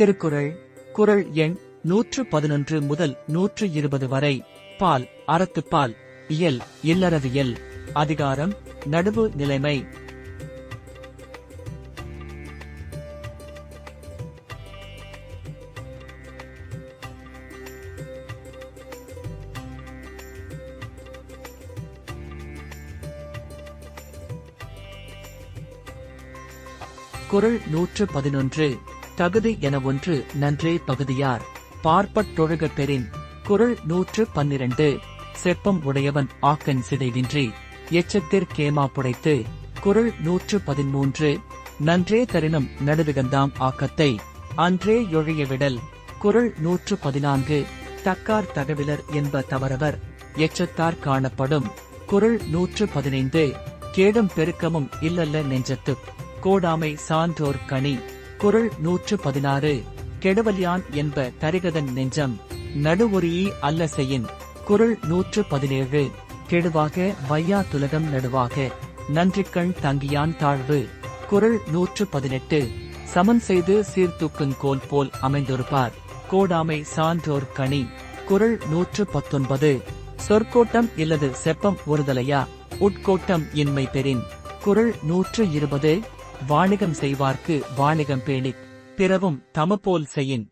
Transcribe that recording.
திருக்குறள் குறள் எண் நூற்று பதினொன்று முதல் நூற்று இருபது வரை. பால் அறத்துப்பால் இயல் இல்லறவியல் அதிகாரம் நடுவு நிலைமை. குறள் நூற்று பதினொன்று தகுதி என ஒன்று நன்றே பகுதியார் பார்ப்பட்டொழுகப் பெறின். குறள் நூற்று பன்னிரண்டு. செப்பம் உடையவன் ஆக்கன் சிதைவின்றி. எச்சத்திற் கேமா புடைத்து. குறள் நூற்று பதிமூன்று. நன்றே தரினும் நடுவிகந்தாம் ஆக்கத்தை. அன்றே யொழிய விடல். குறள் நூற்று பதினான்கு. தக்கார் தகவிலர் என்ப தவறவர். எச்சத்தார் காணப்படும். குறள் நூற்று பதினைந்து. கேடும் பெருக்கமும் இல்லல்ல நெஞ்சத்து கோடாமை சான்றோர் கனி. குரல் நூற்று பதினாறு. கெடுவலியான் என்ப தரிகதன் நெஞ்சம். நடுவொரியே அல்ல செய்யின். குரல் நூற்று பதினேழு. கெடுவாக வையா துலகம் நடுவாக. நன்றிக்கண் தங்கியான் தாழ்வு. குரல் நூற்று பதினெட்டு. சமன் செய்து சீர்தூக்குங் கோல் போல் அமைந்திருப்பார் கோடாமை சான்றோர் கனி. குரல் நூற்று பத்தொன்பது. சொற்கோட்டம் இல்லது செப்பம் ஒருதலையா? உட்கோட்டம் இன்மை பெறின். குரல் நூற்று இருபது. வாணிகம் செய்வார்க்கு வாணிகம் பேணிக் பிறவும் தமபோல் செய்யின்.